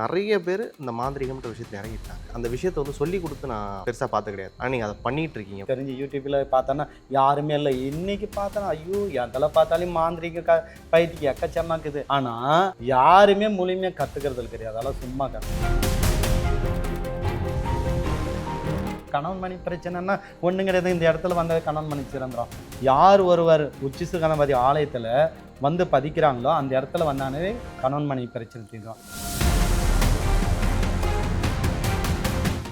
நிறைய பேர் இந்த மாந்திரிகம்ன்ற விஷயத்தில் இறங்கிட்டாங்க. அந்த விஷயத்தை வந்து சொல்லி கொடுத்து நான் பெருசாக பார்த்து கிடையாது ஆனால் நீங்கள் அதை பண்ணிட்டு இருக்கீங்க தெரிஞ்சு யூடியூப்பில் பார்த்தோன்னா யாருமே இல்லை. இன்னைக்கு பார்த்தோன்னா ஐயோ எதெல்லாம் பார்த்தாலும் மாந்திரிக க பயிற்சிக்கு எக்கச்சமாக்குது ஆனால் யாருமே முழுமையாக கத்துக்கிறது கிடையாது அதெல்லாம் சும்மா கற்று கணவன் மணி பிரச்சனைன்னா ஒன்றும் கிடையாது. இந்த இடத்துல வந்தது கணவன் மணி சிறந்துடும் யார் ஒருவர் உச்சிசு கணபதி ஆலயத்தில் வந்து பதிக்கிறாங்களோ அந்த இடத்துல வந்தானே கணவன் மணி பிரச்சனை தீர்வான்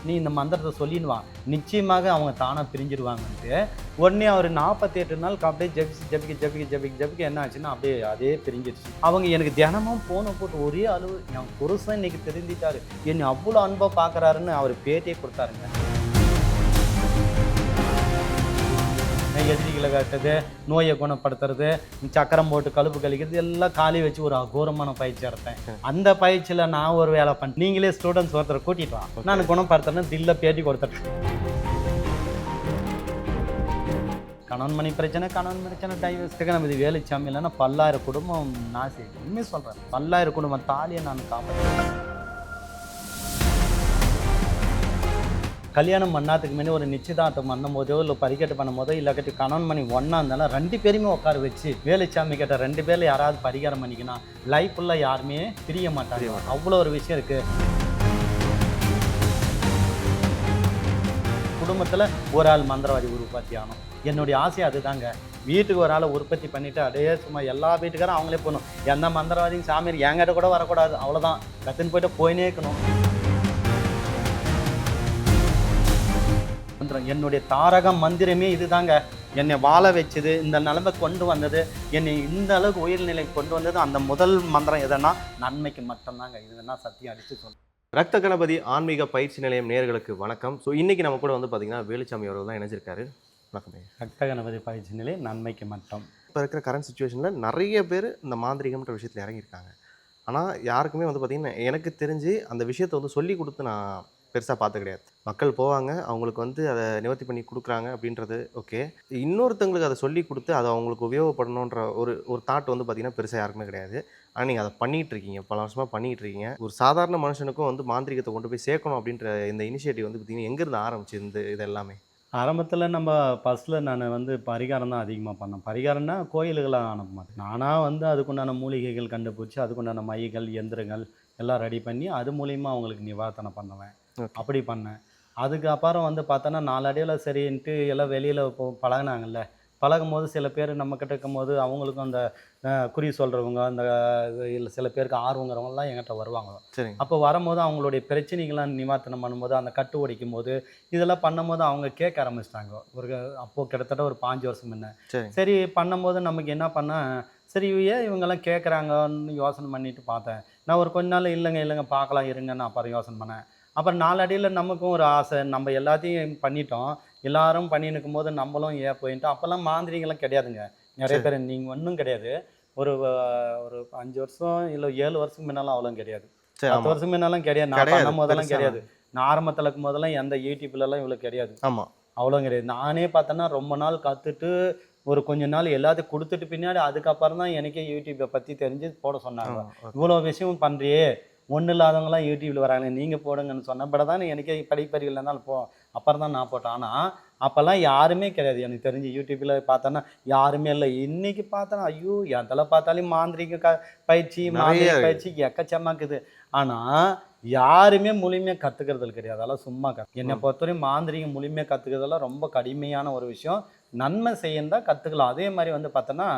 நீ இந்த மந்திரத்தை சொல்லிடுவான் நிச்சயமாக அவங்க தானாக பிரிஞ்சிடுவாங்கன்ட்டு உடனே அவர் நாற்பத்தி எட்டு நாள் அப்படியே ஜபிச்சு ஜபிக்க ஜபிக்க ஜபிக்க ஜபிக்க என்ன ஆச்சுன்னா அப்படியே அதே பிரிஞ்சிருச்சு. அவங்க எனக்கு தினமும் போனை போட்டு ஒரே அளவு என் புருஷன் இன்னைக்கு தெரிஞ்சிட்டாரு என்னை அவ்வளோ அன்பா பார்க்குறாருன்னு அவர் பேட்டியே கொடுத்தாருங்க. எதிரிகளை காட்டுறது நோயை குணப்படுத்துறது சக்கரம் போட்டு கழுப்பு கழிக்கிறது எல்லாம் காலி வச்சு ஒரு அகோரமான பயிற்சி எடுத்தேன் அந்த பயிற்சியில் நான் ஒரு வேலை பண்ணேன் நீங்களே ஸ்டூடெண்ட்ஸ் ஒருத்தரை கூட்டிட்டு வா. நான் குணப்படுத்துறேன்னு தில்ல பேட்டி கொடுத்துட்டேன். கணவன் மணி பிரச்சனை கணவன் பிரச்சனை டைவர்ஸ்க்கு நம்ம இது வேலுச்சாமி இல்லைன்னா பல்லாயிரம் குடும்பம் நாசி உண்மையை சொல்கிறேன் பல்லாயிரம் குடும்பம் தாலியை நான் காப்பாற்றேன் கல்யாணம் பண்ணாதுக்கு முன்னாடி ஒரு நிச்சயதார்த்தம் பண்ணும்போதோ இல்லை பரிக்கட்டு பண்ணும்போதோ இல்லாட்டி கணவன் மணி ஒன்றா இருந்தாலும் ரெண்டு பேருமே உட்கார வச்சு வேலுச்சாமி கிட்ட ரெண்டு பேர்ல யாராவது பரிகாரம் பண்ணிக்கணும் லைஃப் ஃபுல்லாக யாருமே பிரிய மாட்டாங்க. அவ்வளோ ஒரு விஷயம் இருக்கு. குடும்பத்தில் ஒரு ஆள் மந்திரவாதி உற்பத்தி ஆகணும் என்னுடைய ஆசை அதுதாங்க. வீட்டுக்கு ஒரு ஆளை உற்பத்தி பண்ணிட்டு அப்படியே சும்மா எல்லா வீட்டுக்காரும் அவங்களே போகணும். எந்த மந்திரவாதியும் சாமியார் என்கிட்ட கூட வரக்கூடாது. அவ்வளோதான் கற்றுன்னு போயிட்டு போயினே இருக்கணும். மந்திரம். என்னுடைய தாரக மந்திரமே இதுதாங்க. என்னை வாழ வச்சது இந்த நிலைமை கொண்டு வந்தது என்னை இந்த அளவுக்கு உயிர்நிலை கொண்டு வந்தது அந்த முதல் மந்திரம் எதுனா நன்மைக்கு மட்டும்தாங்க. இதுனா சத்தியம் அடிச்சு சொல்றேன். ரத்த கணபதி ஆன்மீக பயிற்சி நிலையம் நேயர்களுக்கு வணக்கம். ஸோ இன்னைக்கு நம்ம கூட வந்து பார்த்தீங்கன்னா வேலுச்சாமி அவர்கள் தான் இணைஞ்சிருக்காரு. வணக்கம். ரத்த கணபதி பயிற்சி நிலை நன்மைக்கு மட்டும். இப்போ இருக்கிற கரண்ட் சுச்சுவேஷனில் நிறைய பேர் இந்த மாந்திரிகம்ன்ற விஷயத்தில் இறங்கியிருக்காங்க. ஆனால் யாருக்குமே வந்து பார்த்திங்கன்னா எனக்கு தெரிஞ்சு அந்த விஷயத்தை வந்து சொல்லி கொடுத்து நான் பெருசாக பார்த்து கிடையாது. மக்கள் போவாங்க அவங்களுக்கு வந்து அதை நிவர்த்தி பண்ணி கொடுக்குறாங்க அப்படின்றது ஓகே இன்னொருத்தங்களுக்கு அதை சொல்லி கொடுத்து அதை அவங்களுக்கு உபயோகப்படணுன்ற ஒரு ஒரு தாட் வந்து பார்த்திங்கன்னா பெருசாக யாருக்குமே கிடையாது. ஆனால் நீங்கள் அதை பண்ணிகிட்டு இருக்கீங்க. பல வருஷமாக பண்ணிகிட்டு இருக்கீங்க. ஒரு சாதாரண மனுஷனுக்கும் வந்து மாந்திரிகத்தை கொண்டு போய் சேர்க்கணும் அப்படின்ற இந்த இனிஷியேட்டிவ் வந்து பார்த்திங்கன்னா எங்கேருந்து ஆரம்பிச்சு இந்த இது எல்லாமே ஆரம்பத்தில் நம்ம ஃபஸ்ட்டில் நான் வந்து பரிகாரம் தான் அதிகமாக பண்ணேன் பரிகாரம்னா கோயில்களாக அனுப்ப மாட்டேன். நானாக வந்து அதுக்குண்டான மூலிகைகள் கண்டுபிடிச்சி அதுக்குண்டான மைகள் எந்திரங்கள் எல்லாம் ரெடி பண்ணி அது மூலிமா அவங்களுக்கு நிவாரணம் பண்ணுவேன். அப்படி பண்ணேன். அதுக்கப்புறம் வந்து பார்த்தோன்னா நாலடியில் சரின்ட்டு எல்லாம் வெளியில் இப்போ பழகுனாங்கல்ல. பழகும் போது சில பேர் நம்மக்கிட்ட இருக்கும்போது அவங்களுக்கும் அந்த குறி சொல்கிறவங்க அந்த இல்லை சில பேருக்கு ஆர்வங்கிறவங்கலாம் என்கிட்ட வருவாங்க. அப்போ வரும்போது அவங்களுடைய பிரச்சனைகள்லாம் நிவாரணம் பண்ணும்போது அந்த கட்டு உடைக்கும் போது இதெல்லாம் பண்ணும்போது அவங்க கேட்க ஆரம்பிச்சிட்டாங்க. ஒரு அப்போது கிட்டத்தட்ட ஒரு பாஞ்சு வருஷம் முன்ன. சரி. பண்ணும்போது நமக்கு என்ன பண்ணேன் சரி ஏன் இவங்கெல்லாம் கேட்குறாங்கன்னு யோசனை பண்ணிட்டு பார்த்தேன். நான் ஒரு கொஞ்ச நாள் இல்லைங்க இல்லைங்க பார்க்கலாம் இருங்கன்னு அப்புறம் யோசனை பண்ணேன். அப்புறம் நாலடியில் நமக்கும் ஒரு ஆசை நம்ம எல்லாத்தையும் பண்ணிட்டோம். எல்லாரும் பண்ணின்னு இருக்கும்போது நம்மளும் ஏன் போயிட்டோம் அப்போல்லாம் மாந்திரிகெல்லாம் கிடையாதுங்க. நிறைய பேர் நீங்கள் ஒன்றும் கிடையாது. ஒரு ஒரு அஞ்சு வருஷம் இல்லை ஏழு வருஷத்துக்கு முன்னாலும் அவ்வளோ கிடையாது. பத்து வருஷம் முன்னாலும் கிடையாது. நான் பண்ணும் போதெல்லாம். கிடையாது. நான் ஆரம்பத்தில் இருக்கும் போதெல்லாம் எந்த யூடியூப்லலாம் இவ்வளோ கிடையாது. ஆமாம் அவ்வளோ கிடையாது. நானே பார்த்தேன்னா ரொம்ப நாள் கற்றுட்டு ஒரு கொஞ்ச நாள் எல்லாத்தையும் கொடுத்துட்டு பின்னாடி அதுக்கப்புறம் தான் எனக்கே யூடியூப்பை பற்றி தெரிஞ்சு போட சொன்னாங்க. இவ்வளோ விஷயம் பண்ணுறியே ஒன்றும் இல்லாதவங்களாம் யூடியூப்ல வராங்க. நீங்கள் போடுங்கன்னு சொன்னப்பட தான் எனக்கே படிப்பறிவில் இருந்தாலும் போ அப்புறம் தான் நான் போட்டேன். ஆனால் அப்போல்லாம் யாருமே கிடையாது. எனக்கு தெரிஞ்சு யூடியூப்பில் பார்த்தோன்னா யாருமே இல்லை. இன்னைக்கு பார்த்தோன்னா ஐயோ எதில் பார்த்தாலும் மாந்திரிக க பயிற்சி மாந்திரிக. பயிற்சி எக்கச்சமாக்குது ஆனால் யாருமே முழுமையாக கற்றுக்கிறது கிடையாது. அதெல்லாம் சும்மா கற்று என்னை பொறுத்தவரையும் மாந்திரிகம் முழுமையாக கற்றுக்கிறதெல்லாம் ரொம்ப கடுமையான ஒரு விஷயம். நன்மை செய்யந்தா கற்றுக்கலாம் அதே மாதிரி வந்து பார்த்தோன்னா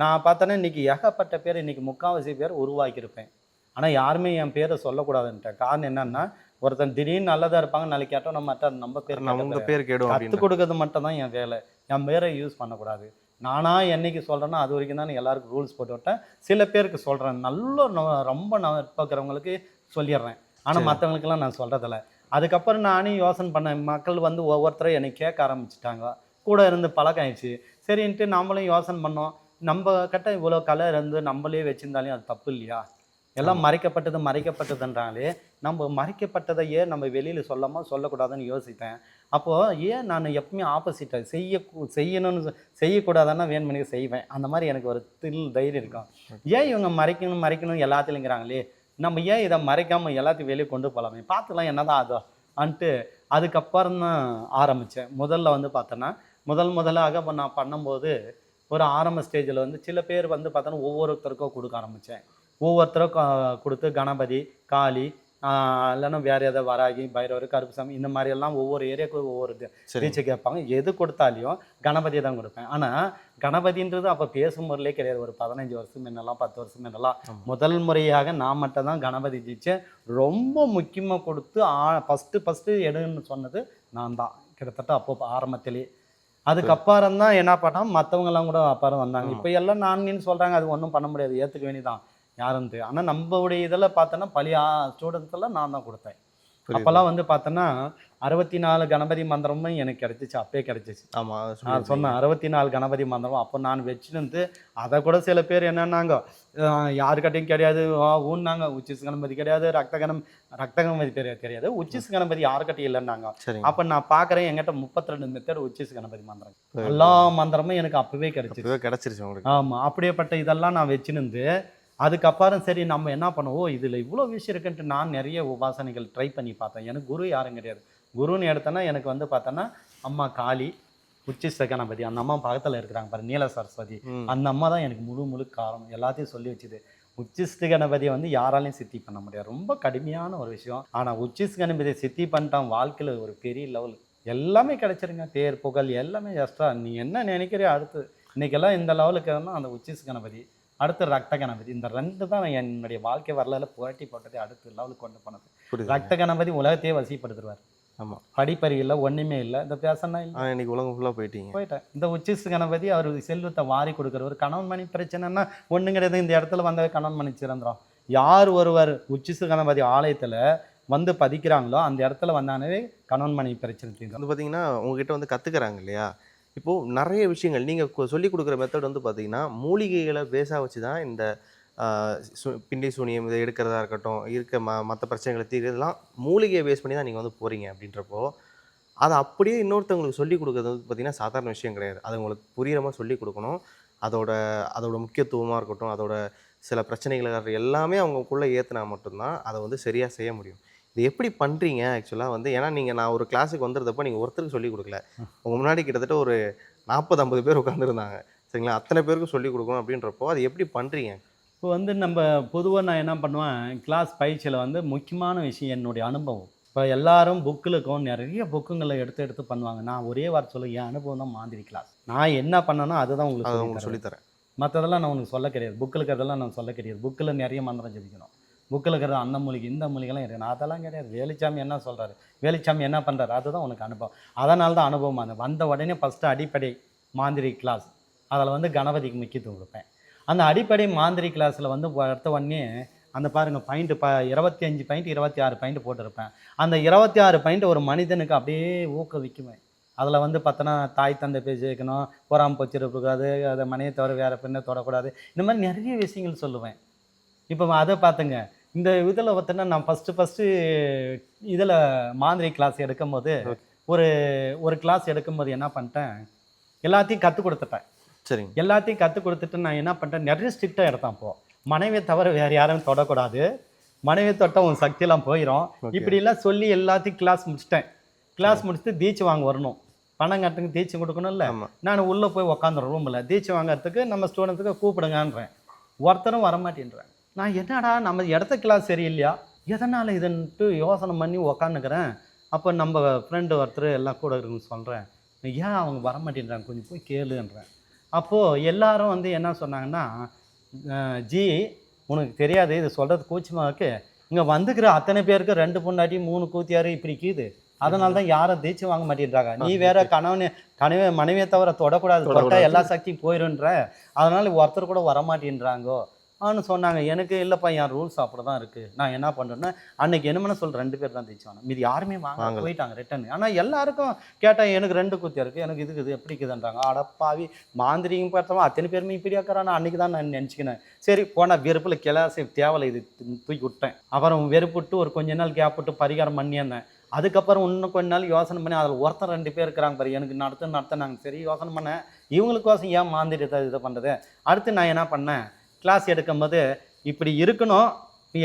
நான் பார்த்தோன்னா இன்னைக்கு ஏகப்பட்ட பேர் இன்னைக்கு முக்கால்வாசி பேர் உருவாக்கியிருப்பேன். ஆனால் யாருமே என் பேரை சொல்லக்கூடாதுன்ட்டேன் காரணம் என்னன்னா ஒருத்தன் திடீர்னு நல்லதாக இருப்பாங்க நாளைக்கு கேட்டோம் நம்ம மற்ற நம்ம பேர் நம்ம பேர் கேடும் கற்றுக் கொடுக்கறது மட்டும் தான் என் வேலை. என் பேரை யூஸ் பண்ணக்கூடாது. நானா என்னைக்கு சொல்கிறேன்னா அது வரைக்கும் தான் எல்லாருக்கும் ரூல்ஸ் போட்டு விட்டேன். சில பேருக்கு சொல்கிறேன் நல்ல ரொம்ப நட்பாக்கிறவங்களுக்கு சொல்லிடுறேன். ஆனால். மற்றவங்களுக்கெல்லாம் நான் சொல்கிறதில்ல அதுக்கப்புறம் நானே யோசனை பண்ணேன். மக்கள் வந்து ஒவ்வொருத்தரும் என்னை கேட்க ஆரம்பிச்சிட்டாங்க. கூட இருந்து பழக்கம் ஆயிடுச்சு சரின்ட்டு நம்மளும் யோசனை பண்ணோம். நம்ம கிட்ட இவ்வளோ கலை இருந்து நம்மளே வச்சிருந்தாலே அது தப்பு இல்லையா? எல்லாம் மறைக்கப்பட்டது மறைக்கப்பட்டதுன்றாங்களே நம்ம மறைக்கப்பட்டதை ஏன் நம்ம வெளியில் சொல்லாமல் சொல்லக்கூடாதுன்னு யோசித்தேன் அப்போது ஏன் நான் எப்பவுமே ஆப்போசிட்டாக செய்ய செய்யணும்னு செய்யக்கூடாதுன்னா வேணுமணிக்கு செய்வேன். அந்த மாதிரி எனக்கு ஒரு தில் தைரியம் இருக்கும். ஏன் இவங்க மறைக்கணும் மறைக்கணும் எல்லாத்துலங்கிறாங்களே? நம்ம ஏன் இதை மறைக்காமல் எல்லாத்தையும் வெளியே கொண்டு போகலாமே பார்த்துக்கலாம் என்னதான் அதோ அன்ட்டு அதுக்கப்புறம் தான் ஆரம்பித்தேன் முதல்ல வந்து பார்த்தோன்னா முதல் முதலாக இப்ப நான் பண்ணும்போது ஒரு ஆரம்ப ஸ்டேஜில் வந்து சில பேர் வந்து பார்த்தோன்னா ஒவ்வொருத்தருக்கும் கொடுக்க ஆரம்பித்தேன் ஒவ்வொருத்தரும் கொடுத்து கணபதி காளி இல்லைன்னா வேறு ஏதாவது வராகி பைரவர் கருப்புசாமி இந்த மாதிரி எல்லாம் ஒவ்வொரு ஏரியாவுக்கு ஒவ்வொரு ரீச்சு கேட்பாங்க. எது கொடுத்தாலையும் கணபதியை தான் கொடுப்பேன். ஆனால் கணபதின்றது அப்போ பேசும் முறையிலே கிடையாது. ஒரு பதினஞ்சு வருஷம் முன்னெல்லாம் பத்து வருஷம் முன்னெல்லாம் ஆமா. முதல் முறையாக நான் மட்டும் தான் கணபதி ஜெயிச்சேன் ரொம்ப முக்கியமாக கொடுத்து ஆ ஃபஸ்ட்டு ஃபஸ்ட்டு எடுன்னு சொன்னது நான் தான். கிட்டத்தட்ட அப்போ ஆரம்பத்திலே. அதுக்கப்புறம் தான் என்ன பண்ணால் மற்றவங்கெல்லாம் கூட அப்புறம் வந்தாங்க. இப்போ எல்லாம் நான் சொல்கிறாங்க அது ஒன்றும் பண்ண முடியாது. ஏற்றுக்க வேண்டியதான் யாருன்ட்டு. ஆனால் நம்மளுடைய இதில் பார்த்தோன்னா பழைய ஸ்டூடெண்ட்ஸ் எல்லாம் நான் தான் கொடுத்தேன். அப்போல்லாம் வந்து பார்த்தோன்னா அறுபத்தி நாலு கணபதி மந்திரமும் எனக்கு கிடைச்சிச்சு. அப்பயே கிடைச்சிச்சு. ஆமா அதை நான். சொன்னேன் அறுபத்தி நாலு கணபதி மந்திரம். அப்போ நான் வச்சுருந்து அதை கூட சில பேர் என்னன்னாங்க யாருக்கிட்டையும் கிடையாது. ஊன்னாங்க. உச்சிஸ் கணபதி கிடையாது ரத்த கணம் ரத்த கணபதி தெரியாது கிடையாது. உச்சிஸ் கணபதி யாருக்கிட்டையும் இல்லைன்னாங்க. அப்போ நான் பார்க்குறேன் என்கிட்ட முப்பத்தி ரெண்டு மெத்தட் உச்சிஸ் கணபதி மந்திரம். எல்லா மந்திரமும் எனக்கு அப்பவே கிடைச்சிச்சு. கிடைச்சிருச்சு ஆமாம் அப்படியேப்பட்ட இதெல்லாம் நான் வச்சுருந்து அதுக்கப்புறம் சரி நம்ம என்ன பண்ணுவோம்? இதில் இவ்வளோ விஷயம் இருக்குன்ட்டு நான் நிறைய உபாசனைகள் ட்ரை பண்ணி பார்த்தேன். எனக்கு குரு யாரும் கிடையாது. குருன்னு எடுத்தேன்னா எனக்கு வந்து பார்த்தோன்னா அம்மா காளி உச்சிஷ்ட கணபதி அந்த அம்மா பக்கத்தில் இருக்கிறாங்க பாரு நீல சரஸ்வதி. அந்த அம்மா தான் எனக்கு முழு முழு காரணம். எல்லாத்தையும் சொல்லி வச்சுது. உச்சிஷ்ட கணபதியை வந்து யாராலையும் சித்தி பண்ண முடியாது. ரொம்ப கடுமையான ஒரு விஷயம். ஆனால் உச்சிஷ் கணபதியை சித்தி பண்ணிட்டான் வாழ்க்கையில் ஒரு பெரிய லெவல் எல்லாமே கிடைச்சிருங்க. தேர் புகழ் எல்லாமே எக்ஸ்ட்ரா நீ என்ன நினைக்கிறியோ அடுத்து. இன்னைக்கெல்லாம் இந்த லெவலுக்கு அந்த உச்சிஷ் கணபதி அடுத்து ரத்த கணபதி இந்த ரெண்டு தான் என்னுடைய வாழ்க்கை வரலாறு புரட்டி போட்டதே அடுத்த லெவலுக்கு கொண்டு போனது. ரத்த கணபதி உலகத்தையே வசிப்படுத்துவார் ஆமா. படிப்பறி இல்லை ஒன்றுமே இல்லை. இந்த பேசனா இல்லை. இன்னைக்கு உலகம் ஃபுல்லா போயிட்டீங்க. போயிட்டேன். இந்த உச்சிஸ் கணபதி அவர் செல்வத்தை வாரி கொடுக்குறவர் கணவன் மணி பிரச்சனைன்னா ஒன்றும் கிடையாது. இந்த இடத்துல வந்தவே கணவன் மணி சிறந்துரும். யார் ஒருவர் உச்சிசு கணபதி ஆலயத்தில் வந்து பதிக்கிறாங்களோ அந்த இடத்துல வந்தானவே கணவன் மணி பிரச்சனை வந்து பார்த்தீங்கன்னா உங்ககிட்ட வந்து கற்றுக்கிறாங்க இல்லையா? இப்போது நிறைய விஷயங்கள் நீங்கள் சொல்லி கொடுக்குற மெத்தட் வந்து பார்த்தீங்கன்னா மூலிகைகளை பேஸாக வச்சு தான் இந்த சு- பிண்டி சூனியம் இதை எடுக்கிறதா இருக்கட்டும் இருக்க ம மற்ற பிரச்சனைகளை தீர்க்கிறதுலாம் மூலிகையை பேஸ் பண்ணி தான் நீங்கள் வந்து போகிறீங்க அப்படின்றப்போ அதை அப்படியே இன்னொருத்தவங்களுக்கு சொல்லி கொடுக்குறது வந்து பார்த்தீங்கன்னா சாதாரண விஷயம் கிடையாது. அது உங்களுக்கு புரியுற மாதிரி சொல்லி கொடுக்கணும். அதோட அதோட முக்கியத்துவமாக இருக்கட்டும் அதோட சில பிரச்சனைகள் எல்லாமே அவங்களுக்குள்ளே ஏற்றினா மட்டும்தான் அதை வந்து சரியாக செய்ய முடியும். இது எப்படி பண்ணுறீங்க ஆக்சுவலாக வந்து ஏன்னா நீங்கள் நான் ஒரு கிளாஸுக்கு வந்துருந்தப்போ நீங்கள் ஒருத்தருக்கு சொல்லி கொடுக்கல. உங்க முன்னாடி கிட்டத்தட்ட ஒரு நாற்பது ஐம்பது பேர் உட்காந்துருந்தாங்க சரிங்களா? அத்தனை பேருக்கும் சொல்லி கொடுக்கணும் அப்படின்றப்போ அது எப்படி பண்ணுறீங்க இப்போ வந்து நம்ம பொதுவாக நான் என்ன பண்ணுவேன் கிளாஸ் பயிற்சியில் வந்து முக்கியமான விஷயம் என்னுடைய அனுபவம். இப்போ எல்லாரும் புக்கிலுக்கும் நிறைய புக்குங்களை எடுத்து எடுத்து பண்ணுவாங்க. நான் ஒரே வார்த்தை சொல்ல என் அனுபவம் தான் மாதிரி கிளாஸ் நான் என்ன பண்ணனோ அதுதான் அதை உங்களுக்கு உங்களுக்கு சொல்லி சொல்லித்தரேன் மற்றதெல்லாம் நான் உனக்கு சொல்ல கிடையாது. புக்கில் இருக்கிறதெல்லாம் நான் சொல்ல கிடையாது. புக்கில் நிறைய மந்திரம் ஜெபிக்கணும். புக்கில் இருக்கிற அந்த மூலிகை இந்த மூலிகைலாம் இருக்குது நான் அதெல்லாம் கிடையாது. வேலுச்சாமி என்ன சொல்கிறாரு வேலுச்சாமி என்ன பண்ணுறாரு அதுதான் உனக்கு அனுபவம். அதனால தான் அனுபவம் அந்த வந்த உடனே ஃபஸ்ட்டு அடிப்படை மாந்திரி கிளாஸ் அதில் வந்து கணபதிக்கு முக்கியத்துவம் கொடுப்பேன். அந்த அடிப்படை மாந்திரி கிளாஸில் வந்து அடுத்த உடனே அந்த பாருங்கள் பாயிண்ட் ப இருபத்தி அஞ்சு பாயிண்ட் இருபத்தி ஆறு பாயிண்ட் போட்டிருப்பேன். அந்த இருபத்தி ஆறு பாயிண்ட் ஒரு மனிதனுக்கு அப்படியே ஊக்குவிக்குவேன். அதில் வந்து பார்த்தோன்னா தாய் தந்தை பேசி வைக்கணும் பொறாமல் போச்சிருக்கக்கூடாது அதை மனையை தவிர வேறு பெண்ணை தொடக்கூடாது. இந்த மாதிரி நிறைய விஷயங்கள் சொல்லுவேன். இப்போ அதை பார்த்துங்க. இந்த இதில் பார்த்தோன்னா நான் ஃபஸ்ட்டு ஃபஸ்ட்டு இதில் மாந்திரி கிளாஸ் எடுக்கும்போது ஒரு ஒரு கிளாஸ் எடுக்கும்போது என்ன பண்ணிட்டேன்? எல்லாத்தையும் கற்றுக் கொடுத்துட்டேன். சரிங்க. எல்லாத்தையும் கற்றுக் கொடுத்துட்டு நான் என்ன பண்ணிட்டேன்? நிறைய ஸ்ட்ரிக்டாக எடுத்தேன் அப்போ. மனைவியை தவிர வேறு யாரும் தொடக்கூடாது. மனைவியை தொட்ட உன் சக்தியெல்லாம் போயிடும். இப்படிலாம் சொல்லி எல்லாத்தையும் கிளாஸ் முடிச்சிட்டேன். கிளாஸ் முடிச்சுட்டு தீட்சை வாங்க வரணும். பணம் கட்டுங்க தீட்சை கொடுக்கணும்ல நான் உள்ளே போய் உக்காந்துறேன் ரூமில் தீட்சை வாங்குறதுக்கு நம்ம ஸ்டூடெண்ட்ஸுக்கு கூப்பிடுங்கன்றேன். ஒருத்தரும் வரமாட்டேன்றேன். நான் என்னடா நம்ம இடத்த கிளாஸ் சரியில்லையா? எதனால் இதுன்ட்டு யோசனை பண்ணி உக்காந்துக்கிறேன். அப்போ நம்ம ஃப்ரெண்டு ஒருத்தர் எல்லாம் கூட இருக்குன்னு சொல்கிறேன் ஏன் அவங்க வரமாட்டேன்றாங்க? கொஞ்சம் போய் கேளுன்றேன். அப்போது எல்லாரும் வந்து என்ன சொன்னாங்கன்னா ஜி உனக்கு தெரியாது இது சொல்கிறது கூச்சமாக இங்கே வந்துக்கிற அத்தனை பேருக்கு ரெண்டு பொண்டாட்டி மூணு கூத்தியாரு இப்படி கீது. அதனால தான் யாரும் தீட்சை வாங்க மாட்டேன்றாங்க. நீ வேற கணவனே கனவே மனைவியை தவிர தொடக்கூடாது. தொட்டா. எல்லா சக்தியும் போயிருன்ற. அதனால ஒருத்தர் கூட வரமாட்டேன்றாங்கோ. ஆன்னு சொன்னாங்க. எனக்கு இல்லைப்பா என் ரூல்ஸ் அப்படி தான் இருக்குது நான் என்ன பண்ணுறேன்னா அன்னைக்கு என்ன சொல்ற ரெண்டு பேர் தான் தீட்சை வாங்க மீதி யாருமே வாங்க. போயிட்டாங்க ரிட்டர்ன் ஆனால் எல்லாருக்கும் கேட்டால் எனக்கு ரெண்டு குத்தியா இருக்குது எனக்கு இதுக்கு இது எப்படி இருக்குதுன்றாங்க. அடப்பாவி மாந்திரிகம் பார்த்தவன் அத்தனை பேருமே இப்படி ஆக்கிறான்? அன்னைக்கு தான் நான் நினச்சிக்கினேன். சரி போனால் வெறுப்பில் கிளாஸ் தேவலை இது தூக்கி விட்டேன். அப்புறம் வெறுப்பு விட்டு ஒரு கொஞ்ச நாள் கேப் விட்டு பரிகாரம் பண்ணியிருந்தேன். அதுக்கப்புறம் இன்னும் கொஞ்ச நாள் யோசனை பண்ணி அதில் ஒருத்தர் ரெண்டு பேர் இருக்கிறாங்க பாரு எனக்கு நடத்த நடத்த நாங்கள் சரி யோசனை பண்ணேன். இவங்களுக்கோசம் ஏன் மாந்திரத்தை இதை பண்ணுறது அடுத்து நான் என்ன பண்ணேன்? கிளாஸ் எடுக்கும்போது இப்படி இருக்கணும்.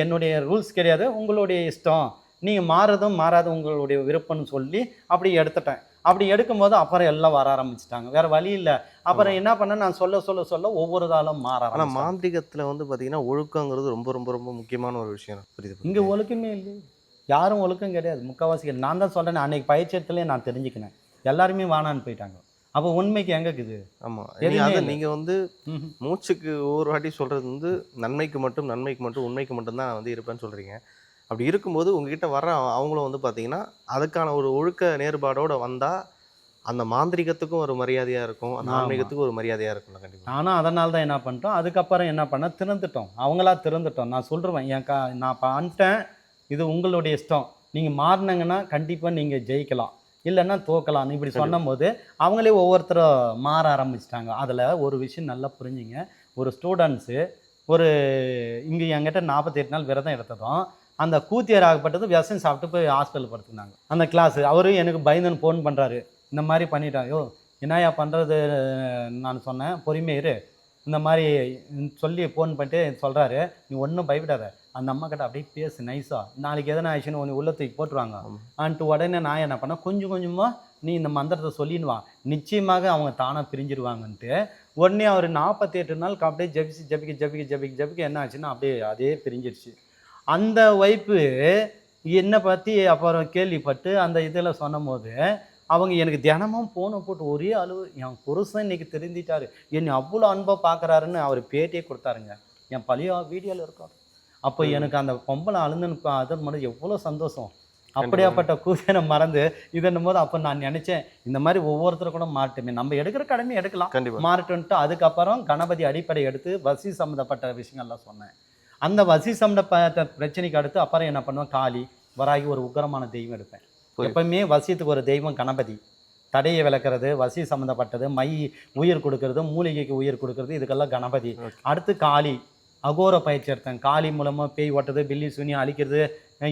என்னுடைய ரூல்ஸ் கிடையாது. உங்களுடைய இஷ்டம். நீங்கள் மாறுறதும் மாறாத உங்களுடைய விருப்பம்னு சொல்லி அப்படி எடுத்துட்டேன். அப்படி எடுக்கும்போது அப்புறம் எல்லாம் வர ஆரம்பிச்சிட்டாங்க. வேற வழி இல்லை. அப்புறம் என்ன பண்ண நான் சொல்ல சொல்ல சொல்ல ஒவ்வொரு தாளும் மாற ஆனா ஆரம்பிச்சிட்டாங்க. மாந்திரிகத்துல வந்து பாத்தீங்கன்னா ஒழுக்கங்கிறது ரொம்ப ரொம்ப ரொம்ப முக்கியமான ஒரு விஷயம் புரியுது இங்க ஒழுக்கமே இல்லை. யாரும் ஒழுக்கம் கிடையாது. முக்கால்வாசி. நான் தான் சொல்றேன் அன்னைக்கு பயிற்சி இடத்துலயே நான் தெரிஞ்சுக்கினேன். எல்லாருமே வானான்னு போயிட்டாங்க. அப்போ உண்மைக்கு எங்க இருக்குது? ஆமா. எதுவுமே நீங்க அதை இல்ல. நீங்க வந்து. மூச்சுக்கு ஒவ்வொரு வாட்டி சொல்றது வந்து நன்மைக்கு மட்டும் நன்மைக்கு மட்டும் உண்மைக்கு மட்டும் தான் வந்து இருப்பேன்னு சொல்றீங்க. அப்படி இருக்கும்போது உங்ககிட்ட வர அவ- அவங்களும் வந்து பாத்தீங்கன்னா அதுக்கான ஒரு ஒழுக்க நேர்பாடோட வந்தா அந்த மாந்திரிகத்துக்கும் ஒரு மரியாதையா இருக்கும் அந்த. ஆன்மீகத்துக்கும் ஒரு மரியாதையா இருக்கும்ல கண்டிப்பா. நானும் அதனால தான் என்ன பண்ணிட்டோம்? அதுக்கப்புறம் என்ன பண்ண? திறந்துட்டோம். அவங்களா திறந்துட்டோம். நான் சொல்றேன் என் கா நான் பண்ணிட்டேன் இது உங்களுடைய இஷ்டம். நீங்க மாறினங்கன்னா கண்டிப்பா நீங்க ஜெயிக்கலாம். இல்லைன்னா தோக்கலாம் இப்படி சொன்னபோது அவங்களே ஒவ்வொருத்தரும் மாற ஆரம்பிச்சிட்டாங்க. அதில் ஒரு விஷயம் நல்லா புரிஞ்சுங்க. ஒரு ஸ்டூடெண்ட்ஸு ஒரு இங்கே என்கிட்ட நாற்பத்தெட்டு நாள் விரதம் எடுத்ததும் அந்த கூத்தியர் ஆகப்பட்டது விஷம் சாப்பிட்டு போய் ஹாஸ்பிட்டல் படுத்துனாங்க. அந்த கிளாஸ் அவரு எனக்கு பயந்துன்னு ஃபோன் பண்ணுறாரு இந்த மாதிரி பண்ணிட்டான் யோ என்னையா பண்ணுறது நான் சொன்னேன் பொறுமையா இரு. இந்த மாதிரி சொல்லி ஃபோன் பண்ணிட்டு சொல்கிறாரு நீ ஒன்றும் பயப்படாத. அந்த அம்மா கிட்ட அப்படியே பேசு நைஸா நாளைக்கு எதனா ஆயிடுச்சுன்னு உன்னை உள்ள தூக்கி போட்டுருவாங்க. ஆமா. ஆன்ட்டு உடனே நான் என்ன பண்ணேன்? கொஞ்சம் கொஞ்சமாக நீ இந்த மந்திரத்தை சொல்லின்னு வா நிச்சயமாக அவங்க தானாக பிரிஞ்சிருவாங்கன்ட்டு. உடனே அவர் நாற்பத்தி எட்டு நாளுக்கு அப்படியே ஜபிச்சு ஜபிக்க ஜபிக்க ஜபிக்க ஜபிக்க என்ன ஆச்சுன்னா அப்படியே அதே பிரிஞ்சிருச்சு. அந்த ஒய்ஃபு என்னை பற்றி அப்புறம் கேள்விப்பட்டு அந்த இதில் சொன்னபோது அவங்க எனக்கு தினமும் ஃபோனை போட்டு ஒரே அழுவு என் புருஷன் இன்னைக்கு திருந்திட்டாரு. என்னை அவ்வளோ அன்பாக பார்க்குறாருன்னு அவர் பேட்டியே கொடுத்தாருங்க. என் பழைய வீடியோவில் இருக்காரு அப்போ எனக்கு அந்த பொம்பளை அழுந்துன்னு அதன் மட்டும் எவ்வளோ சந்தோஷம். அப்படியாப்பட்ட கூசனை மறந்து இதன்னும் போது அப்போ நான் நினச்சேன் இந்த மாதிரி ஒவ்வொருத்தரும் கூட மாட்டுமே நம்ம எடுக்கிற கடமை எடுக்கலாம். மாறட்டுன்ட்டு அதுக்கப்புறம் கணபதி அடிப்படை எடுத்து வசி சம்மந்தப்பட்ட விஷயங்கள்லாம் சொன்னேன். அந்த வசி சம்மந்தப்பட்ட பிரச்சனைக்கு அடுத்து அப்புறம் என்ன பண்ணுவேன்? காளி வராகி ஒரு உக்கிரமான தெய்வம் எடுப்பேன். எப்பவுமே வசியத்துக்கு ஒரு தெய்வம் கணபதி. தடையை விளக்குறது வசி சம்மந்தப்பட்டது மை உயிர் கொடுக்கறது மூலிகைக்கு உயிர் கொடுக்கறது இதுக்கெல்லாம் கணபதி. அடுத்து காளி. அகோர பயிற்சி எடுத்தேன். காளி மூலமாக பேய் ஓட்டுறது பில்லி சுனி அழிக்கிறது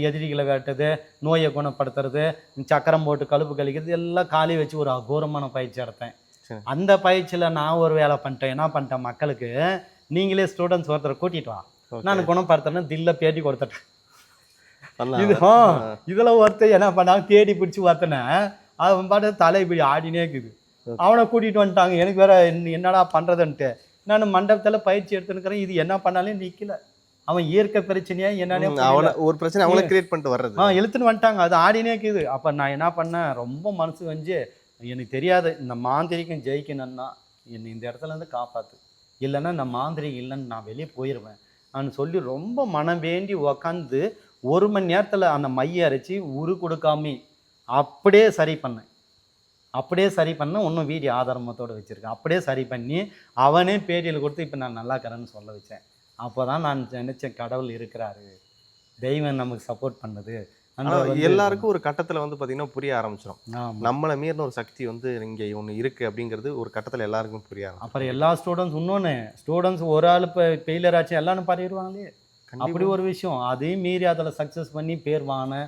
எதிரிகளை வெட்டுறது நோயை குணப்படுத்துறது சக்கரம் போட்டு கழுப்பு கழிக்கிறது எல்லாம் காளி வச்சு ஒரு அகோரமான பயிற்சி எடுத்தேன். அந்த பயிற்சியில் நான் ஒரு வேலை பண்ணிட்டேன். என்ன பண்ணிட்டேன் மக்களுக்கு? நீங்களே ஸ்டூடெண்ட்ஸ் ஒருத்தரை கூட்டிட்டு வா. நான் குணப்படுத்துறேன்னு தில்ல பேட்டி கொடுத்துட்டேன். இது ஆ, இதுல ஒருத்தன் என்ன பண்ணாங்க தேடி பிடிச்சி ஒருத்தனை அவன் பாட்டு தலை இப்படி ஆடினே இருக்குது. அவனை கூட்டிட்டு வந்துட்டாங்க. எனக்கு வேற என்ன- என்னடா பண்றதுன்ட்டு. நான் மண்டபத்துல பயிற்சி எடுத்துனுக்கிறேன் இது என்ன பண்ணாலும் நிக்கல. அவன் இயற்கை பிரச்சனையா என்னன்னே. அவன ஒரு பிரச்சனை அவங்கள கிரியேட் பண்ணிட்டு வர்றது. ஆ இழுத்துன்னு வந்துட்டாங்க. அது ஆடினே இருக்குது. அப்போ நான் என்ன பண்ணேன்? ரொம்ப மனசு வந்து எனக்கு தெரியாது. இந்த மாந்திரிகம் ஜெயிக்கணும்னா என்னை இந்த இடத்துல இருந்து காப்பாத்து. இல்லைன்னா இந்த மாந்திரிகம் இல்லைன்னு நான் வெளியே போயிடுவேன் நான் சொல்லி ரொம்ப மனம் வேண்டி உக்காந்து ஒரு மணி நேரத்தில் அந்த மைய அரைச்சி உரு கொடுக்காம அப்படியே சரி பண்ணேன் அப்படியே சரி பண்ண இன்னும் வீடியோ ஆதாரமத்தோடு வச்சுருக்கேன் அப்படியே சரி பண்ணி அவனே பேட்டியில் கொடுத்து இப்போ நான் நல்லா இருக்கிறேன்னு சொல்ல வச்சேன். அப்போ தான் நான் நினச்சேன் கடவுள் இருக்கிறாரு. தெய்வம் நமக்கு சப்போர்ட் பண்ணுது. எல்லாருக்கும் ஒரு கட்டத்துல வந்து பாத்தீங்கன்னா புரிய ஆரம்பிச்சிடும். நம்மளை மீறின ஒரு சக்தி வந்து இங்க ஒண்ணு இருக்கு அப்படிங்கிறது ஒரு கட்டத்துல எல்லாருக்கும் புரிய ஆரம்பிச்சிடும் அப்புறம் எல்லா ஸ்டூடெண்ட்ஸ் இன்னொன்று ஸ்டூடெண்ட்ஸ் ஒரு ஆள் இப்போ ஃபெயிலியர் ஆச்சு எல்லாரும் பாடிடுவாங்களே அப்படி ஒரு விஷயம். அதையும் மீறி அதில் சக்ஸஸ் பண்ணி பேர் வாங்கின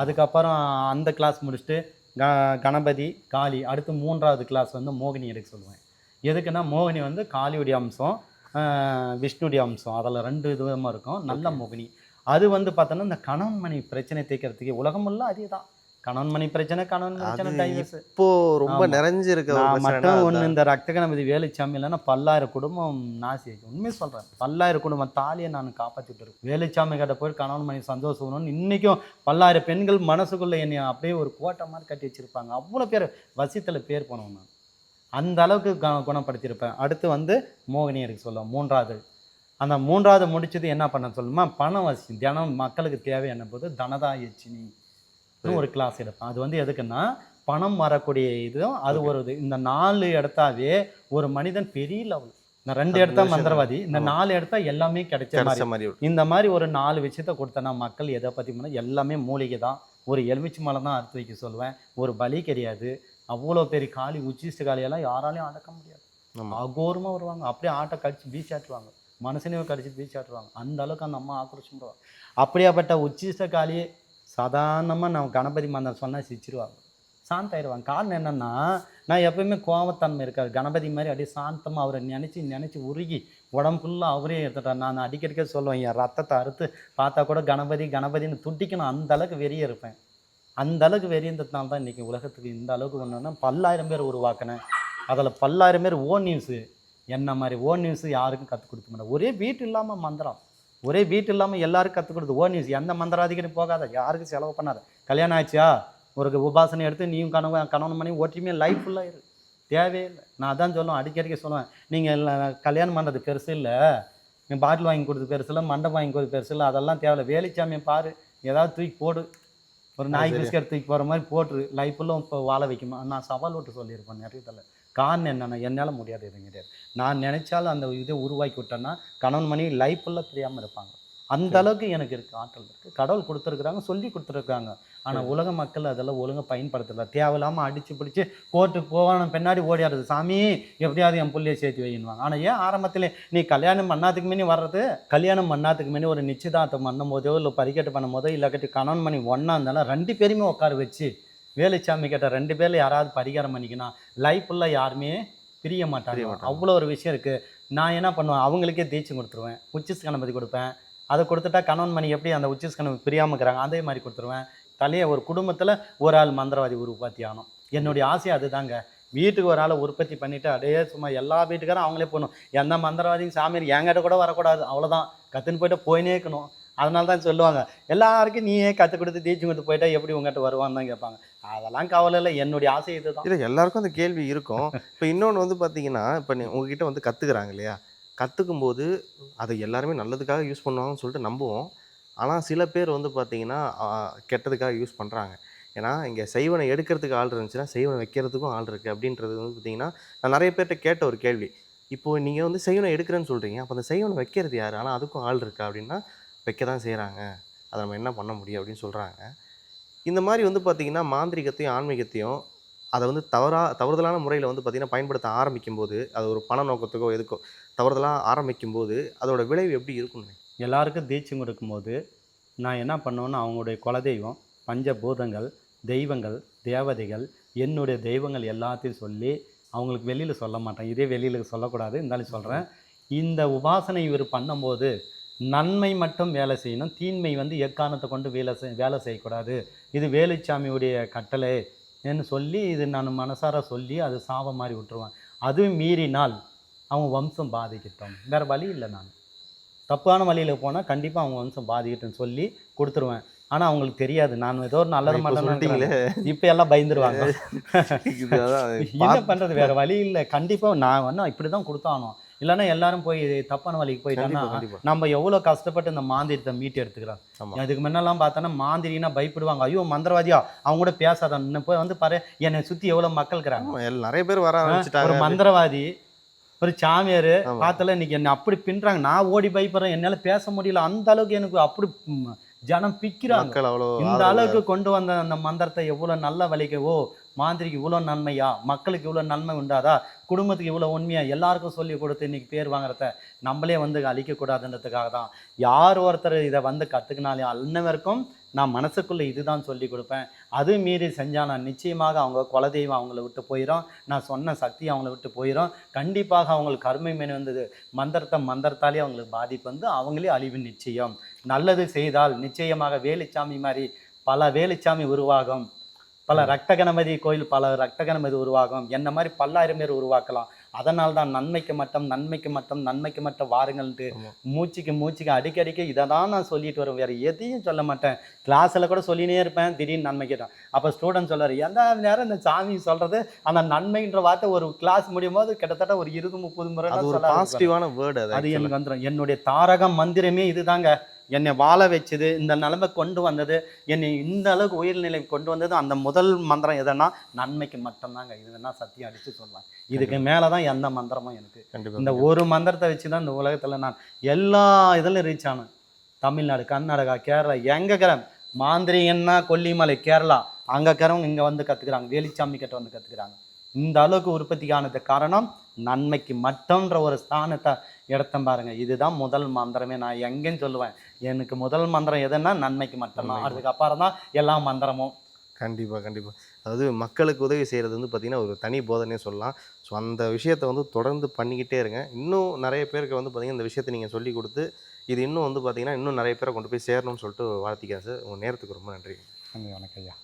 அதுக்கப்புறம் அந்த கிளாஸ் முடிச்சுட்டு க கணபதி காளி அடுத்து மூன்றாவது கிளாஸ் வந்து மோகினி எடுக்க சொல்லுவேன். எதுக்குன்னா மோகினி வந்து காளியுடைய அம்சம் விஷ்ணுடைய அம்சம். அதில் ரெண்டு விதமாக இருக்கும். நல்ல மோகினி. அது வந்து பார்த்தோன்னா இந்த கணவன் மணி பிரச்சனை தீர்க்கறதுக்கு உலகமெல்லாம் அதே தான். கணவன் மணி பிரச்சனை கணவன் பிரச்சனை டைவர்ஸ் இப்போ ரொம்ப. நிறைஞ்சிருக்க மட்டும் ஒன்று. இந்த ரத்த கணபதி வேலுச்சாமி இல்லைன்னா பல்லாயிரம் குடும்பம் நாசி ஆயிடுச்சு. உண்மையை சொல்கிறேன் பல்லாயிரம் குடும்பம் தாலியை நான் காப்பாற்றிட்டு இருக்கேன். வேலுச்சாமி கிட்ட போய் கணவன் மணி சந்தோஷம்னு இன்னைக்கும் பல்லாயிரம் பெண்கள் மனசுக்குள்ள என்னை அப்படியே ஒரு கோட்டை மாதிரி கட்டி வச்சிருப்பாங்க. அவ்வளோ பேர் வசியத்தில் பேர் போனவன் நான். அந்த அளவுக்கு க குணப்படுத்தியிருப்பேன். அடுத்து வந்து மோகினி எடுக்க சொல்லுவேன் மூன்றாவது. அந்த மூன்றாவது முடிச்சது என்ன பண்ண சொல்லுமா? பணம் வசி தினம் மக்களுக்கு தேவையான போது தனதா எச்சினி. ஒரு கிளாஸ் எடுப்பேன். அது வந்து எதுக்குன்னா பணம் வரக்கூடிய இதுவும் அது ஒரு இது இந்த நாலு இடத்தாவே ஒரு மனிதன் பெரிய லெவல் இந்த ரெண்டு இடத்த. மந்திரவாதி. இந்த. நாலு இடத்த எல்லாமே கிடைச்ச மாதிரி. இந்த மாதிரி ஒரு நாலு விஷயத்த கொடுத்தனா மக்கள் எதை பற்றி பண்ண எல்லாமே மூலிகை தான். ஒரு எலுமிச்சி மலை தான் அறுத்து வைக்க சொல்லுவேன். ஒரு பலி கிடையாது. அவ்வளோ பெரிய காளி உச்சிஷ்ட காளியெல்லாம் யாராலையும் அடக்க முடியாது. அகோரமாக வருவாங்க. அப்படியே ஆட்டை கடிச்சு பீச் ஆட்டுவாங்க மனுஷனையும் கடிச்சு பீச் ஆட்டுவாங்க அந்த அளவுக்கு அந்த அம்மா ஆக்ரோஷம் பண்ணுவாங்க அப்படியாப்பட்ட உச்சிஷ்ட காளியே சாதாரணமாக நான் கணபதி மந்திரம் சொன்னால் சிரிச்சிருவாங்க. சாந்தாயிருவாங்க காரணம் என்னென்னா நான் எப்பயுமே கோவத்தன்மை இருக்காது. கணபதி மாதிரி அப்படியே சாந்தமாக அவரை நினச்சி நினச்சி உருகி உடம்பு ஃபுல்லாக அவரே எடுத்துட்டேன் நான் அடிக்கடிக்க சொல்லுவேன் என் ரத்தத்தை அறுத்து பார்த்தா கூட கணபதி கணபதின்னு துட்டிக்கணும் அந்த அளவுக்கு வெறியே இருப்பேன். அந்த அளவுக்கு வெறியந்ததுனால தான் இன்றைக்கி உலகத்துக்கு இந்த அளவுக்கு ஒன்றுன்னா பல்லாயிரம் பேர் உருவாக்கினேன். அதில் பல்லாயிரம் பேர் ஓ நியூஸு. என்ன மாதிரி ஓ நியூஸு யாருக்கும் கற்றுக் கொடுக்க மாட்டேன். ஒரே வீட்டு இல்லாமல் மந்திரம். ஒரே வீட்டு இல்லாமல் எல்லாருக்கும் கற்றுக் கொடுத்து ஓ நியூஸ் எந்த மந்திராதிகாரி போகாத யாருக்கும் செலவு பண்ணாத? கல்யாணம் ஆச்சா ஒரு உபாசனை எடுத்து நீயும் கணவன் கணவன் பண்ணி ஒற்றுமையாக லைஃப் ஃபுல்லாக இரு. தேவையே இல்லை. நான் அதான் சொல்லுவேன் அடிக்கடிக்க சொல்லுவேன். நீங்கள் கல்யாணம் பண்ணுறது பெருசு இல்லை. நீ பாட்டில் வாங்கி கொடுத்து பெருசு இல்லை மண்டபம் வாங்கி கொடுத்து பெருசு இல்லை. அதெல்லாம் தேவையில்ல. வேலிச்சாமியை பாரு. ஏதாவது தூக்கி போடு. ஒரு நாய் பிஸ்கட் தூக்கி போகிற மாதிரி போட்டுரு. லைஃப் ஃபுல்லும் இப்போ வாழ வைக்குமா? நான் சவால் விட்டு சொல்லியிருப்பேன் நிறைய தலை காரணம் என்னென்னா என்னால் முடியாது எதுவும் கிடையாது நான் நினைச்சாலும் அந்த இதை உருவாக்கி விட்டேன்னா கணவன் மணி லைஃப் ஃபுல்லாக தெரியாமல் இருப்பாங்க. அந்த அளவுக்கு எனக்கு இருக்குது ஆற்றல் இருக்குது கடவுள் கொடுத்துருக்குறாங்க சொல்லி கொடுத்துருக்காங்க. ஆனால் உலக மக்கள் அதெல்லாம் ஒழுங்கா பயன்படுத்தல. தேவையில்லாமல் அடித்து பிடிச்சி கோர்ட்டுக்கு போவான பின்னாடி ஓடியாடுது சாமி எப்படியாவது என் புள்ளைய சேர்த்து வையின்வாங்க ஆனால் ஏன் ஆரம்பத்தில் நீ கல்யாணம் பண்ணாதுக்கு முன்னே வர்றது? கல்யாணம் பண்ணாதுக்கு முன்னே ஒரு நிச்சயதார்த்தம் பண்ணும் போதோ இல்லை பரிக்கட்டு பண்ணும் போதோ இல்லாட்டி கணவன் மணி ஒன்றா இருந்தாலும் ரெண்டு பேருமே உட்கார வச்சு வேலுச்சாமி கேட்ட ரெண்டு பேரில் யாராவது பரிகாரம் பண்ணிக்கணும் லைஃப் ஃபுல்லாக யாருமே பிரிய மாட்டாங்க. அவ்வளோ ஒரு விஷயம் இருக்குது நான் என்ன பண்ணுவேன்? அவங்களுக்கே தீட்சை கொடுத்துருவேன். உச்சிஸ் கணபதி கொடுப்பேன். அதை கொடுத்துட்டா கணவன் மணி எப்படி அந்த உச்சிஸ் கணபதி பிரியாமல் இருக்கிறாங்க? அதே மாதிரி கொடுத்துருவேன். தலையை ஒரு குடும்பத்தில் ஒரு ஆள் மந்திரவாதி உற்பத்தி ஆகணும். என்னுடைய ஆசை அதுதாங்க. வீட்டுக்கு ஒரு ஆளை உற்பத்தி பண்ணிவிட்டு அப்படியே சும்மா எல்லா வீட்டுக்காரும் அவங்களே போகணும். எந்த மந்திரவாதியும் சாமியார் என்கிட்ட கூட வரக்கூடாது. அவ்வளோதான் கற்றுன்னு போயிட்டு போயினே இருக்கணும். அதனால தான் சொல்லுவாங்க எல்லாருக்கும் நீயே கற்றுக் கொடுத்து தீட்சை கொடுத்து போயிட்டா எப்படி உங்கள்கிட்ட வருவான்னு தான் கேட்பாங்க. அதெல்லாம் கவலை இல்லை என்னுடைய ஆசை இதுதான். இல்லை எல்லாருக்கும் அந்த கேள்வி இருக்கும். இப்போ இன்னொன்று வந்து பார்த்தீங்கன்னா இப்போ நீ உங்ககிட்ட வந்து கற்றுக்குறாங்க இல்லையா? கற்றுக்கும் போது அதை எல்லாருமே நல்லதுக்காக யூஸ் பண்ணுவாங்கன்னு சொல்லிட்டு நம்புவோம். ஆனால் சில பேர் வந்து பார்த்தீங்கன்னா கெட்டதுக்காக யூஸ் பண்ணுறாங்க ஏன்னா இங்கே செய்வனை எடுக்கிறதுக்கு ஆள் இருந்துச்சுன்னா செய்வனை வைக்கிறதுக்கும் ஆள் இருக்குது அப்படின்றது வந்து பார்த்தீங்கன்னா நான் நிறைய பேர்கிட்ட கேட்ட ஒரு கேள்வி. இப்போது நீங்கள் வந்து செய்வனை எடுக்கிறேன்னு சொல்கிறீங்க அப்போ அந்த செய்வனை வைக்கிறது யார்? ஆனால் அதுக்கும் ஆள் இருக்கா அப்படின்னா வைக்க தான் செய்கிறாங்க அதை நம்ம என்ன பண்ண முடியும் அப்படின்னு சொல்கிறாங்க இந்த மாதிரி வந்து பார்த்திங்கன்னா மாந்திரிகத்தையும் ஆன்மீகத்தையும் அதை வந்து தவறாக தவறுதலான முறையில் வந்து பார்த்திங்கன்னா பயன்படுத்த ஆரம்பிக்கும் போது அது ஒரு பண நோக்கத்துக்கோ எதுக்கோ தவறுதலாக ஆரம்பிக்கும் போது அதோட விளைவு எப்படி இருக்கும்னு எல்லாருக்கும் தீட்சம் கொடுக்கும்போது நான் என்ன பண்ணுவேன்னா அவங்களுடைய குலதெய்வம் பஞ்சபூதங்கள் தெய்வங்கள் தேவதைகள் என்னுடைய தெய்வங்கள் எல்லாத்தையும் சொல்லி அவங்களுக்கு வெளியில் சொல்ல மாட்டேன். இதே வெளியில் சொல்லக்கூடாது. இருந்தாலும் சொல்கிறேன் இந்த உபாசனை இவர் பண்ணும்போது நன்மை மட்டும் வேலை செய்யணும். தீன்மை வந்து எக்காரணத்தை கொண்டு வேலை செய் வேலை செய்யக்கூடாது. இது வேலுச்சாமியுடைய கட்டளை என்று சொல்லி இது நான் மனசார சொல்லி அது சாபம் மாதிரி விட்டுருவேன். அதுவும் மீறினால் அவங்க வம்சம் பாதிக்கட்டும். வேறு வழி இல்லை நான். தப்பான வழியில் போனால் கண்டிப்பாக அவங்க வம்சம் பாதிக்கட்டும்னு சொல்லி கொடுத்துருவேன். ஆனால் அவங்களுக்கு தெரியாது. நான் ஏதோ ஒரு நல்லது. மட்டும் இப்போ எல்லாம் பயந்துருவாங்க. என்ன பண்ணுறது வேறு வழி இல்லை. கண்டிப்பாக நான் வந்து இப்படி தான் கொடுத்தானோ இல்லைன்னா எல்லாரும் போய் தப்பான வழிக்கு கண்டிப்பா. நம்ம எவ்வளோ கஷ்டப்பட்டு இந்த மாந்திரத்தை மீட்டு எடுத்துக்கிறோம். அதுக்கு முன்னெல்லாம் பார்த்தோன்னா மாந்திரினா பயப்படுவாங்க. ஐயோ மந்திரவாதியா? அவங்க கூட பேசாத இன்னும் போய் வந்து பாரு என்னை சுற்றி எவ்வளோ மக்கள் இருக்கிறாங்க. நிறைய பேர் வர ஒரு மந்திரவாதி ஒரு சாமியார். பார்த்தல இன்னைக்கு என்ன அப்படி பின்றாங்க நான் ஓடி பயப்படுறேன். என்னால பேச முடியல. அந்த அளவுக்கு எனக்கு அப்படி ஜனம் பிக்கிறாங்க. இந்த அளவுக்கு கொண்டு வந்த அந்த மந்திரத்தை எவ்வளவு நல்ல வழிக்கு ஓ மாந்திரிக்கு இவ்வளோ நன்மையா? மக்களுக்கு இவ்வளோ நன்மை உண்டாதா? குடும்பத்துக்கு இவ்வளோ உண்மையாக எல்லாருக்கும் சொல்லி கொடுத்து இன்றைக்கி பேர் வாங்குறத நம்மளே வந்து அழிக்கக்கூடாதுன்றதுக்காக தான். யார் ஒருத்தர் இதை வந்து கற்றுக்கினாலே அன்னவருக்கும் நான் மனசுக்குள்ளே இதுதான் சொல்லி கொடுப்பேன். அது மீறி செஞ்சால் நான் நிச்சயமாக அவங்க குலதெய்வம் அவங்கள விட்டு போயிடும் நான் சொன்ன சக்தி அவங்கள விட்டு போயிடும் கண்டிப்பாக அவங்களுக்கு கருமை மேனி வந்தது மந்திரத்தை மந்திரத்தாலே அவங்களுக்கு பாதிப்பு வந்து அவங்களே அழிவு நிச்சயம். நல்லது செய்தால் நிச்சயமாக வேலுச்சாமி மாதிரி பல வேலுச்சாமி உருவாகும். பல ரத்த கணபதி கோயில் பல ரத்த கணபதி உருவாகும். என்ன மாதிரி பல்லாயிரம் பேர் உருவாக்கலாம். அதனால் தான் நன்மைக்கு மட்டும் நன்மைக்கு மட்டும் நன்மைக்கு மட்டும் வாருங்கள்ட்டு. மூச்சுக்கு மூச்சுக்கு அடிக்கடிக்கு இதை தான் நான் சொல்லிட்டு வருவேன். வேறு எதையும் சொல்ல மாட்டேன். கிளாஸில் கூட சொல்லினே இருப்பேன். திடீர்னு நன்மைக்கு தான். அப்போ ஸ்டூடெண்ட் சொல்றாரு எந்த நேரம் இந்த சாமி சொல்கிறது அந்த நன்மைன்ற வார்த்தை ஒரு கிளாஸ் முடியும் போது கிட்டத்தட்ட ஒரு இருபது முப்பது முறை. பாசிட்டிவான வேர்டு அது. எனக்கு வந்துடும் என்னுடைய தாரக மந்திரமே இதுதாங்க. என்னை வாழ வச்சது இந்த நிலைமை கொண்டு வந்தது என்னை இந்த அளவுக்கு உயர்நிலை கொண்டு வந்தது அந்த முதல் மந்திரம் எதுனா நன்மைக்கு மட்டும்தாங்க. இது வேணா சத்தியம் அடிச்சு சொல்லுவேன் இதுக்கு மேலே தான் எந்த மந்திரமும் எனக்கு. இந்த ஒரு மந்திரத்தை வச்சு தான் இந்த உலகத்தில் நான் எல்லா இதுலையும் ரீச் ஆனேன். தமிழ்நாடு கர்நாடகா கேரளா எங்கே இருக்கிறேன் மாந்திரிகன்னா கொல்லிமலை கேரளா அங்கே இருக்கிறவங்க இங்கே வந்து கற்றுக்குறாங்க வேலிச்சாமி கிட்ட வந்து கற்றுக்குறாங்க இந்த அளவுக்கு உற்பத்திக்கானது காரணம் நன்மைக்கு மட்டும்ன்ற ஒரு ஸ்தானத்தை இடத்தம் பாருங்க. இதுதான் முதல் மந்திரமே. நான் எங்கேன்னு சொல்லுவேன். எனக்கு முதல் மந்திரம் எதுன்னா நன்மைக்கு மட்டும்தான். நன்மைக்கு அதுக்கு அப்புறம் தான் எல்லா மந்திரமும். கண்டிப்பாக கண்டிப்பாக அதாவது மக்களுக்கு உதவி செய்கிறது வந்து பார்த்திங்கன்னா ஒரு தனி போதனையே சொல்லலாம். ஸோ அந்த விஷயத்தை வந்து தொடர்ந்து பண்ணிக்கிட்டே இருங்க. இன்னும் நிறைய பேருக்கு வந்து பார்த்திங்கன்னா இந்த விஷயத்தை நீங்கள் சொல்லி கொடுத்து இது இன்னும் வந்து பார்த்திங்கன்னா இன்னும் நிறைய பேரை கொண்டு போய் சேரணும்னு சொல்லிட்டு வாழ்த்திக்கிறேன் சார். உங்கள் நேரத்துக்கு ரொம்ப நன்றி. நன்றி வணக்கம் ஐயா.